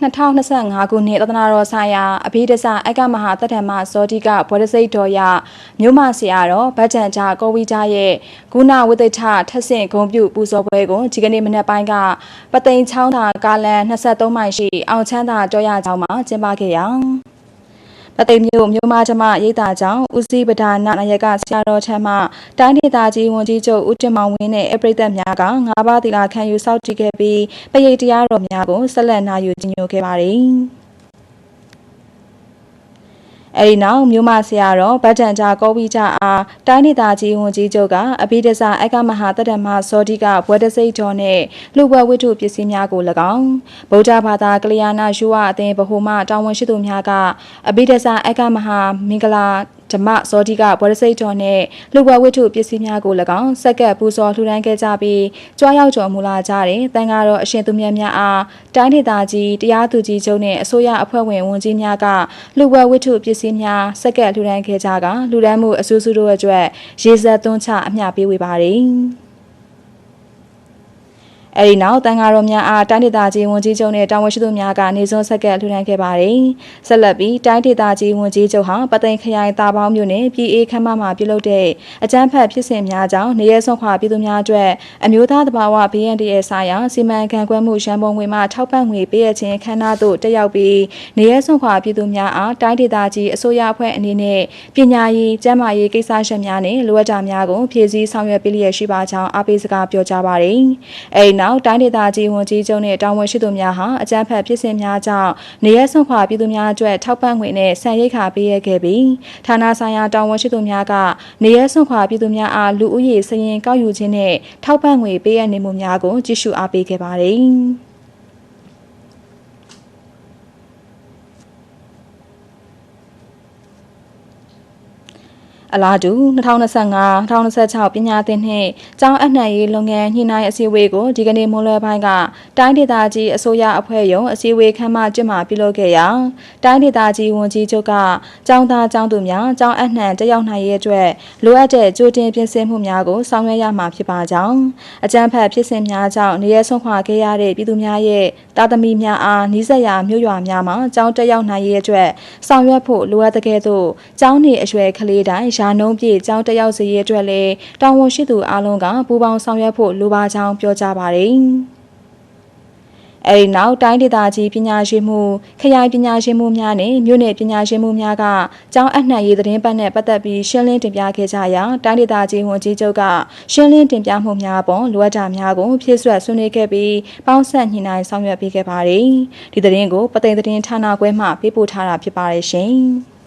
2025ခုနှစ်သဒ္ဒနာတော်ဆိုင်ရာအဘိဓဆအက္ကမဟာတတ္ထမဇောတိကဘဝရစိတ်တော်ရမြို့မဆရာတော်ဗတ်တန်ကြကောဝိကြရဲ့ဂုဏဝိသိထထက်ဆင့်ဂုံပြုပူဇော်ပွဲကိုဒီကနေ့မနက်ပိုင်းကပသိမ်ချောင်းသာကားလန်23မိုင်ရှိအောင်ချမ်းသာကြောရကျောင်းမှာကျင်းပခဲ့ရာ ပသိမ်မြို့မြို့မကျမရိပ်သာကျောင်းဦးစီးပဒါနနာယကဆရာတော်ချမ်းမှတိုင်းဒေသကြီးဝန်ကြီးချုပ်ဦးတင်မောင်ဝင်းနဲ့အပရိသတ်များကငါးပါးသီလခံယူစောင့်ကြည့်ခဲ့ပြီးပရိတ်တရားတော်များကိုဆက်လက်နာယူကြီးညိုခဲ့ပါတယ်။ အဲဒီနောက်မြို့မဆရာတော်ဗတ်တန်ကြကောဝိကြအားတိုင်းဒေသကြီးဝန်ကြီးချုပ်ကအဘိဓဆအက္ကမဟာတတ္တမဇောတိကဘွဲတစိတ်တော်နဲ့လူဘဝဝိတုပစ္စည်းများကို၎င်းဗုဒ္ဓဘာသာကလျာဏယူဝအသင်းဗဟိုမှတာဝန်ရှိသူများကအဘိဓဆအက္ကမဟာမင်္ဂလာ ဓမ္မဇောတိကဘဝရစိတ်တော်နဲ့လူဘဝဝိထုပစ္စည်းများကို၎င်းစက်ကပ်ပူဇော်လှူဒန်းခဲ့ကြပြီးကြွားရောက်တော်မူလာကြတဲ့တန်ဃာတော်အရှင်သူမြတ်များအားတိုင်းဒေသကြီးတရားသူကြီးချုပ်နဲ့အစိုးရအဖွဲ့ဝင်ဝန်ကြီးများကလူဘဝဝိထုပစ္စည်းများစက်ကပ်လှူဒန်းခဲ့ကြကလှူဒန်းမှုအဆူဆူတို့အတွက်ရေစက်သွန်းချအမျှပေးဝေပါတယ်။ အဲဒီနောက်တန်ဃာတော်များအားတိုင်းဒေသကြီးဝန်ကြီးချုပ်နဲ့တာဝန်ရှိသူများကနေစွန်းဆက်ကလှူဒါန်းခဲ့ပါတယ်။ဆက်လက်ပြီးတိုင်းဒေသကြီးဝန်ကြီးချုပ်ဟာပသိမ်ခရိုင်တာပေါင်းမြို့နယ်ပြည်အေးခမ်းမမှာပြုလုပ်တဲ့အကြမ်းဖက်ဖြစ်စဉ်များကြောင့်နေရဲဆုံးခွာပြည်သူများအတွက်အမျိုးသားတဘာဝ BNDA ဆိုင်ရာစီမံခန့်ခွဲမှုရန်ပုံငွေမှထောက်ပံ့ငွေပေးရခြင်းခမ်းနားသို့တက်ရောက်ပြီးနေရဲဆုံးခွာပြည်သူများအားတိုင်းဒေသကြီးအစိုးရအဖွဲ့အနေနဲ့ပညာရေးကျန်းမာရေးကိစ္စရပ်များနဲ့လိုအပ်တာများကိုဖြည့်ဆည်းဆောင်ရွက်ပေးလျက်ရှိပါကြောင်းအားပေးစကားပြောကြားပါတယ်။အဲဒီနောက်တိုင်းဒေသကြီးဝန်ကြီးချုပ်နဲ့တာဝန်ရှိသူများဟာအကြမ်းဖက်ဖြစ်စဉ်များကြောင့်နေရဲဆုံးခွာပြည်သူများအတွက်ထောက်ပံ့ငွေနဲ့ဆန်ရိတ်ခါပေးရခဲ့ပြီးဌာနဆိုင်ရာတာဝန်ရှိသူများကနေရဲဆုံးခွာပြည်သူများအားလူဦးရေစရင်ကောက်ယူခြင်းနဲ့ထောက်ပံ့ငွေပေးရနေမှုများကိုကြည့်ရှုအားပေးခဲ့ပါတယ်။ အလားတူ2025-2026ပညာသင်နှင့်ကျောင်းအနှံ့ရေးလုပ်ငန်းညှိနှိုင်းအစည်းအဝေးကိုဒီကနေ့မွန်းလွဲပိုင်းကတိုင်းဒေသကြီးအစိုးရအဖွဲ့ရုံးအစည်းအဝေးခန်းမကျင်းပပြုလုပ်ခဲ့ရာတိုင်းဒေသကြီးဝန်ကြီးချုပ်ကကျောင်းသားကျောင်းသူများကျောင်းအနှံ့တက်ရောက်နိုင်ရေးအတွက်လိုအပ်တဲ့ကြိုတင်ပြင်ဆင်မှုများကိုဆောင်ရွက်ရမှာဖြစ်ပါကြောင်းအကြံဖတ်ဖြစ်စဉ်များကြောင့်နေရဆုံးခွာခဲ့ရတဲ့ပြည်သူများရဲ့တာသမီများအားနှီးစက်ရာမြို့ရွာများမှာကျောင်းတက်ရောက်နိုင်ရေးအတွက်ဆောင်ရွက်ဖို့လိုအပ်တဲ့ကဲ့သို့ကျောင်းနေအရွယ်ကလေးတိုင်းရာနှုန်းပြည့်ကျောင်းတက်ရောက်စေရေးအတွက်လည်းတာဝန်ရှိသူအားလုံးကပူးပေါင်းဆောင်ရွက်ဖို့လိုပါကြောင်းပြောကြားပါတယ်။အဲဒီနောက်တိုင်းဒေသကြီးပညာရှင်မှုခရိုင်ပညာရှင်မှုများနဲ့မြို့နယ်ပညာရှင်မှုများကကျောင်းအနှံ့ရေးသတင်းပတ်နဲ့ပတ်သက်ပြီးရှင်းလင်းတင်ပြခဲ့ကြရာတိုင်းဒေသကြီးဝန်ကြီးချုပ်ကရှင်းလင်းတင်ပြမှုများပေါ်လိုအပ်တာများကိုဖြည့်ဆွတ်ဆွေးနွေးခဲ့ပြီးပေါင်းဆက်ညှိနှိုင်းဆောင်ရွက်ပေးခဲ့ပါတယ်။ဒီသတင်းကိုပသိမ်သတင်းဌာနခွဲမှပေးပို့ထားတာဖြစ်ပါတယ်ရှင်။